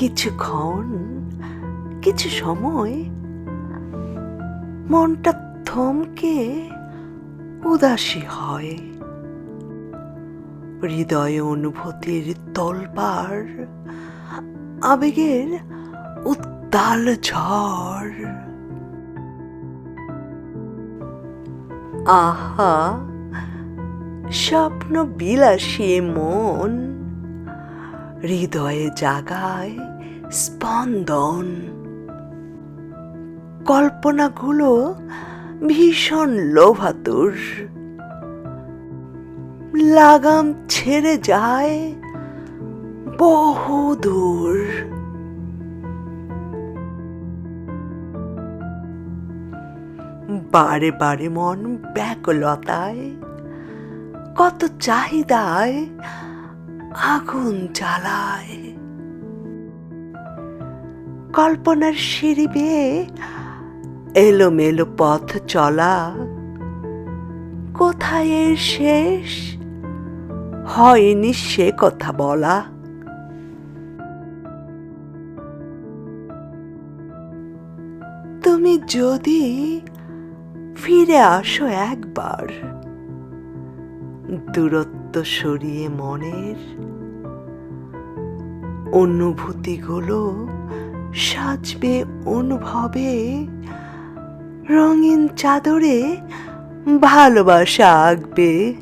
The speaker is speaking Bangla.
কিছুক্ষণ কিছু সময় মনটা থমকে উদাসী হয়। হৃদয় অনুভূতির তলপার, আবেগের উত্তাল ঝড়। আহা স্বপ্ন বিলাসী মন হৃদয়ে জাগায় স্পন্দন। কল্পনাগুলো ভীষণ লোভাতুর। লাগাম ছেড়ে যায় বহু দূর বারে বারে মন ব্যাকুলতায়, কত চাহিদায় আগুন জ্বালায়। কল্পনার সিঁড়ি বেয়ে এলোমেলো পথ চলা। কোথায় এর শেষ? হয়নি সে কথা বলা। তুমি যদি ফিরে আসো একবার, দূরত্ব সরিয়ে মনের অনুভূতিগুলো সাজবে অনুভবে রঙিন চাদরে ভালোবাসা আঁকবে।